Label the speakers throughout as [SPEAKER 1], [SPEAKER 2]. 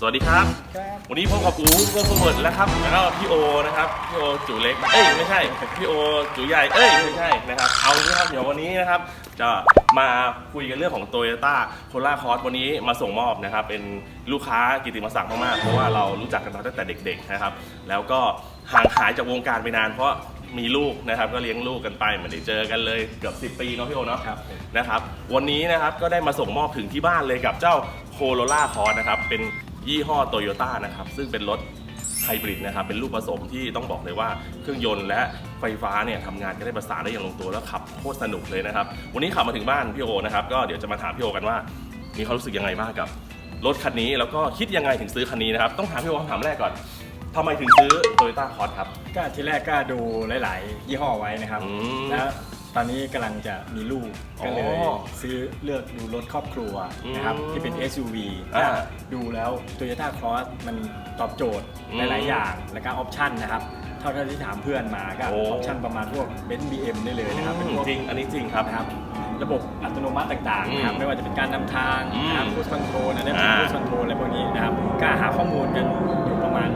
[SPEAKER 1] สวัสดีครับ
[SPEAKER 2] ครับ
[SPEAKER 1] วันนี้พบกับอูโกโฟเวิร์ดแล้วครับ แล้วก็พี่โอนะครับ พี่โอจูเล็ก เอ้ยไม่ใช่ พี่โอจูใหญ่ เอ้ยไม่ใช่นะครับ เอางี้ครับ เดี๋ยววันนี้นะครับ จะมาคุยกันเรื่องของโตโยต้าโคล่าคอร์สวันนี้มาส่งมอบนะครับ เป็นลูกค้ากิตติมศักดิ์มากๆ เพราะว่าเรารู้จักกันมาตั้งแต่เด็ก ๆนะครับ แล้วก็ห่างหายจากวงการไปนานเพราะมีลูกนะครับ ก็เลี้ยงลูกกันไปไม่ได้เจอกันเลยเกือบ10 ปีเนาะพี่โอเนาะ
[SPEAKER 2] ครับผม
[SPEAKER 1] นะครับวันนี้นะครับก็ได้มาส่งมอบถึงที่บ้านเลยกับเจ้าโคโรล่าคอร์นะครับเป็น ยี่ห้อโตโยต้านะครับซึ่งเป็นรถไฮบริดนะครับเป็นลูกผสมที่ต้องบอกเลยว่าเครื่องยนต์และไฟฟ้าเนี่ยทำงานกันได้ประสานได้อย่างลงตัวแล้วขับโคตรสนุกเลยนะครับวันนี้ขับมาถึงบ้านพี่โอนะครับก็เดี๋ยวจะมาถามพี่โอกันว่า มีความรู้สึกยังไงบ้างกับรถคันนี้แล้วก็คิดยังไงถึงซื้อคันนี้นะครับต้องถามพี่โอคำถามแรกก่อนทำไมถึงซื้อโตโยต้าคอร์ครับ
[SPEAKER 2] ก็ทีแรกก็ดูหลาย ๆ ยี่ห้อไว้นะครับ
[SPEAKER 1] อืม
[SPEAKER 2] แล้ว ตอนนี้กำลังจะมีลูกก็เลย
[SPEAKER 1] อ๋อ
[SPEAKER 2] ซื้อเลือกดูรถครอบครัวนะครับ
[SPEAKER 1] อืม
[SPEAKER 2] ที่เป็น SUV
[SPEAKER 1] อ่า
[SPEAKER 2] ก็ดูแล้ว Toyota Cross มันตอบโจทย์
[SPEAKER 1] อืม
[SPEAKER 2] หลายๆอย่าง แล้วก็ออปชั่นนะครับ เท่าที่ถามเพื่อนมาก็
[SPEAKER 1] โอ้
[SPEAKER 2] ออปชั่นประมาณพวกเบนซ์บีเอ็มได้เลยนะครับเป็นพวก
[SPEAKER 1] จริง อันนี้จริงครับ
[SPEAKER 2] นะครับ ระบบอัตโนมัติต่างๆนะครับ
[SPEAKER 1] อืม
[SPEAKER 2] ไม่ว่าจะเป็นการนำทาง
[SPEAKER 1] อืม
[SPEAKER 2] นะครับ cruise control นะ
[SPEAKER 1] อ่า
[SPEAKER 2] cruise control อะไรพวกนี้นะครับก็หาข้อมูลกันอยู่ประมาณ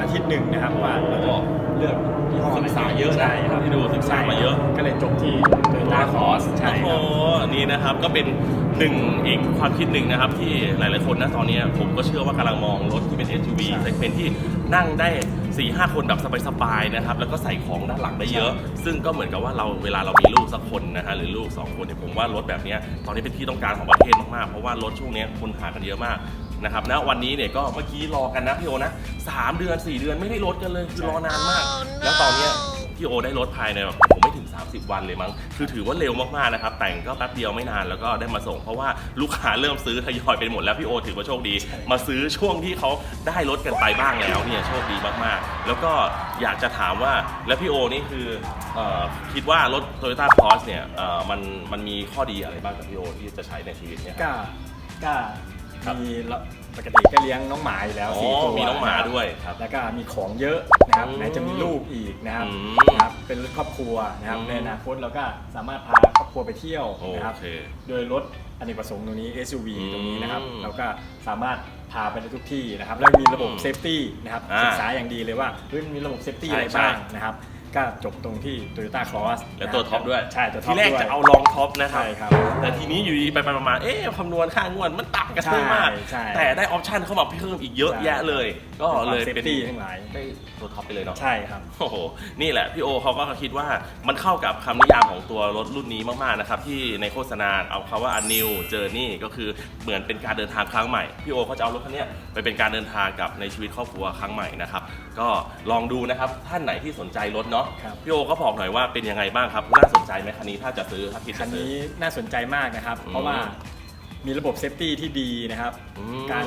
[SPEAKER 2] อาทิตย์หนึ่งนะครับว่าเราจะเลือกยี่ห้อ
[SPEAKER 1] ศึกษาเยอะนะ
[SPEAKER 2] ใช่ครับ
[SPEAKER 1] ที่ดูศึกษามาเยอะ
[SPEAKER 2] ก็เลยจบที่ Toyota Cross ใช่ค
[SPEAKER 1] โอ้
[SPEAKER 2] รับ
[SPEAKER 1] โห นี่นะครับก็เป็นหนึ่งอีกความคิดหนึ่งนะครับ ที่หลายๆคนนะตอนนี้ผมก็เชื่อว่ากำลังมองรถที่เป็น SUV
[SPEAKER 2] ใช่
[SPEAKER 1] เซกเมนที่นั่งได้4ี่ห้าคนแบบสบายๆนะครับแล้วก็ใส่ของด้านหลังได้เยอะ ซึ่งก็เหมือนกับว่าเราเวลาเรามีลูกสักคนนะฮะหรือลูก 2 คนเนี่ยผมว่ารถแบบเนี้ยตอนนี้เป็นที่ต้องการของประเทศมากๆ เพราะว่ารถช่วงเนี้ยคนหากันเยอะมากนะครับนะวันนี้เนี่ยก็เมื่อกี้รอกันนะพี่โอนะสามเดือน 4 เดือนไม่ได้รถกันเลยคือรอนานมาก แล้วตอนเนี้ย พี่โอได้รถภายในแบบผมไม่ถึง 30 วันเลยมั้ง คือถือว่าเร็วมากๆนะครับ แต่งก็แป๊บเดียวไม่นานแล้วก็ได้มาส่ง เพราะว่าลูกค้าเริ่มซื้อทยอยไปหมดแล้วพี่โอถือว่าโชคดี มาซื้อช่วงที่เขาได้รถกันไปบ้างแล้วเนี่ยโชคดีมากๆ แล้วก็อยากจะถามว่าแล้วพี่โอนี่คือเอ่อคิดว่ารถ Toyota Cross เนี่ยเอ่อมันมันมีข้อดีอะไรบ้างกับพี่โอที่จะใช้ในชีวิตเนี่ย
[SPEAKER 2] ก็ก็
[SPEAKER 1] ครับ
[SPEAKER 2] มีละปกติก็เลี้ยงน้องหมาอยู่แล้ว
[SPEAKER 1] อ๋อ
[SPEAKER 2] สี่ตัว
[SPEAKER 1] มีน้องหมาะ
[SPEAKER 2] ครับ
[SPEAKER 1] ด้วยครับ
[SPEAKER 2] แล้วก็มีของเยอะนะครับ
[SPEAKER 1] อืม
[SPEAKER 2] ไหนจะมีลูกอีกนะครับ
[SPEAKER 1] อืม
[SPEAKER 2] นะครับเป็นรถครอบครัวนะครับ
[SPEAKER 1] อืม
[SPEAKER 2] ในอนาคตเราก็สามารถพาครอบครัวไปเที่ยว
[SPEAKER 1] โอ
[SPEAKER 2] นะครับ
[SPEAKER 1] เค
[SPEAKER 2] โดยรถอเนกประสงค์ตรงนี้ SUV
[SPEAKER 1] อืม
[SPEAKER 2] ตรงนี้นะครับเราก็สามารถพาไปได้ทุกที่นะครับแล้วมีระบบ
[SPEAKER 1] อืม
[SPEAKER 2] เซฟตี้นะครับ
[SPEAKER 1] อ่า
[SPEAKER 2] ศึกษาอย่างดีเลยว่าเฮ้ยมันมีระบบเซฟตี้
[SPEAKER 1] ใช่
[SPEAKER 2] อะไรบ้าง
[SPEAKER 1] ใช่
[SPEAKER 2] นะครับ ก็จบตรงที่ Toyota Cross
[SPEAKER 1] และตัวท็อปด้วย
[SPEAKER 2] ใช่ตัวท็อป
[SPEAKER 1] ที่แรก
[SPEAKER 2] ด้วย
[SPEAKER 1] จะเอาลองท็อปนะครับ
[SPEAKER 2] ใช่ครับ
[SPEAKER 1] แต่ทีนี้อยู่ดีไปไปมาๆเอ๊ะคำนวณค่างวดมันต่ำกันเยอะมาก
[SPEAKER 2] ใช่ใช่
[SPEAKER 1] แต่ได้ออปชันเข้ามาเพิ่มอีกเยอะ
[SPEAKER 2] ใช่
[SPEAKER 1] แยะเลย ก็เลย
[SPEAKER 2] เซฟ
[SPEAKER 1] เป็น
[SPEAKER 2] ตี้ทั้งหลาย
[SPEAKER 1] ได้ตัวท็อปไปเลยเนาะ
[SPEAKER 2] ใช่ครับ
[SPEAKER 1] โอ้โห นี่แหละพี่โอเขาก็คิดว่ามันเข้ากับคำนิยามของตัวรถรุ่นนี้มาก ๆ นะครับ ที่ในโฆษณาเอาคำว่า a new journey ก็คือเหมือนเป็นการเดินทางครั้งใหม่ พี่โอเขาจะเอารถคันเนี้ยไปเป็นการเดินทางกับในชีวิตครอบครัวครั้งใหม่นะครับ ก็ลองดูนะครับ ท่านไหนที่สนใจรถเนาะ
[SPEAKER 2] ครับ
[SPEAKER 1] พี่โอก็บอกหน่อยว่าเป็นยังไงบ้างครับน่าสนใจไหมคันนี้ถ้าจะซื้อถ้าคิด
[SPEAKER 2] คั
[SPEAKER 1] จะ
[SPEAKER 2] น
[SPEAKER 1] ซื้อ
[SPEAKER 2] นี้น่าสนใจมากนะครับ
[SPEAKER 1] อืม
[SPEAKER 2] เพราะว่ามีระบบเซฟตี้ที่ดีนะครับ
[SPEAKER 1] อืม
[SPEAKER 2] การ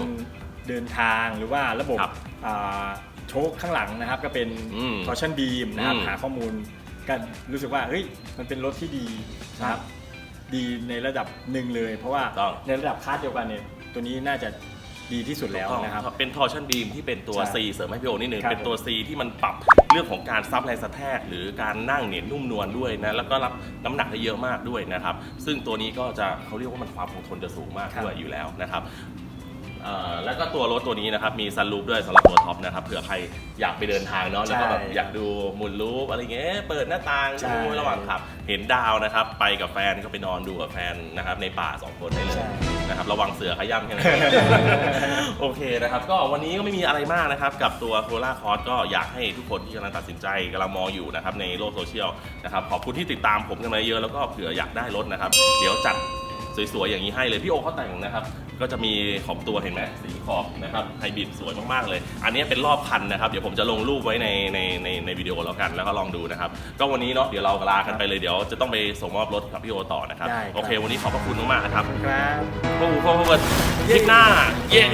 [SPEAKER 2] เดินทางหรือว่าระบบ
[SPEAKER 1] ครับ
[SPEAKER 2] อ่าโชคข้างหลังนะครับ ก็เป็น
[SPEAKER 1] อืม
[SPEAKER 2] ทอร์ชันบีมนะครับ
[SPEAKER 1] อืม
[SPEAKER 2] หาข้อมูลก็รู้สึกว่าเฮ้ยมันเป็นรถที่ดีนะครับ ดีในระดับหนึ่งเลย เพราะว่า
[SPEAKER 1] ต้อง
[SPEAKER 2] ในระดับคลาสเดียวกันเนี่ยตัวนี้น่าจะ ดีที่สุดแล้วนะครับ
[SPEAKER 1] เป็นทอร์ชันบีมที่เป็นตัว
[SPEAKER 2] ใช่
[SPEAKER 1] C เสริมให้พี่โอนิดนึง
[SPEAKER 2] ครับ
[SPEAKER 1] เป็นตัว C ที่มันปรับเรื่องของการซับแรงสะแทกหรือการนั่งเนี่ยนุ่มนวลด้วยนะ แล้วก็รับน้ำหนักได้เยอะมากด้วยนะครับ ซึ่งตัวนี้ก็จะเขาเรียกว่ามันความคงทนจะสูงมาก
[SPEAKER 2] ครับ
[SPEAKER 1] ด้วยอยู่แล้วนะครับเอ่อ แล้วก็ตัวรถตัวนี้นะครับ มีซันรูฟด้วยสำหรับตัวท็อปนะครับเผื่อใครอยากไปเดินทางเนาะแล้วก็แบบ
[SPEAKER 2] ใช่
[SPEAKER 1] อยากดูหมุนรูฟอะไรเงี้ยเปิดหน้าต่าง
[SPEAKER 2] ใช่
[SPEAKER 1] ดูระหว่างขับ เห็นดาวนะครับ ไปกับแฟนก็ไปนอนดูกับแฟนนะครับในป่าสองคนได้เลย
[SPEAKER 2] ใช่
[SPEAKER 1] นะครับระวังเสือขย้ำแค่นั้นโอเคนะครับ ก็วันนี้ก็ไม่มีอะไรมากนะครับ กับตัวโคล่าคอร์สก็อยากให้ทุกคนที่กำลังตัดสินใจกำลังมองอยู่นะครับในโลกโซเชียลนะครับขอบคุณที่ติดตามผมกันมาเยอะแล้วก็เผื่ออยากได้รถนะครับ เดี๋ยวจัด สวยๆ อย่างนี้ให้เลย พี่โอเขาแต่งนะครับ ก็จะมีขอบตัวเห็นไหมสีขอบนะครับไฮบริดสวยมากๆเลย อันนี้เป็นรอบคันนะครับ เดี๋ยวผมจะลงรูปไว้ในในในในวิดีโอแล้วกัน แล้วก็ลองดูนะครับ ก็วันนี้เนาะเดี๋ยวเราลากันไปเลยเดี๋ยวจะต้องไปส่งมอบรถกับพี่โอต่อนะครับ
[SPEAKER 2] ได้ครับ
[SPEAKER 1] โอเค วันนี้ขอบพระคุณมากๆนะครับ
[SPEAKER 2] ครับ
[SPEAKER 1] พวกกูพวกกูคลิปหน้า เย้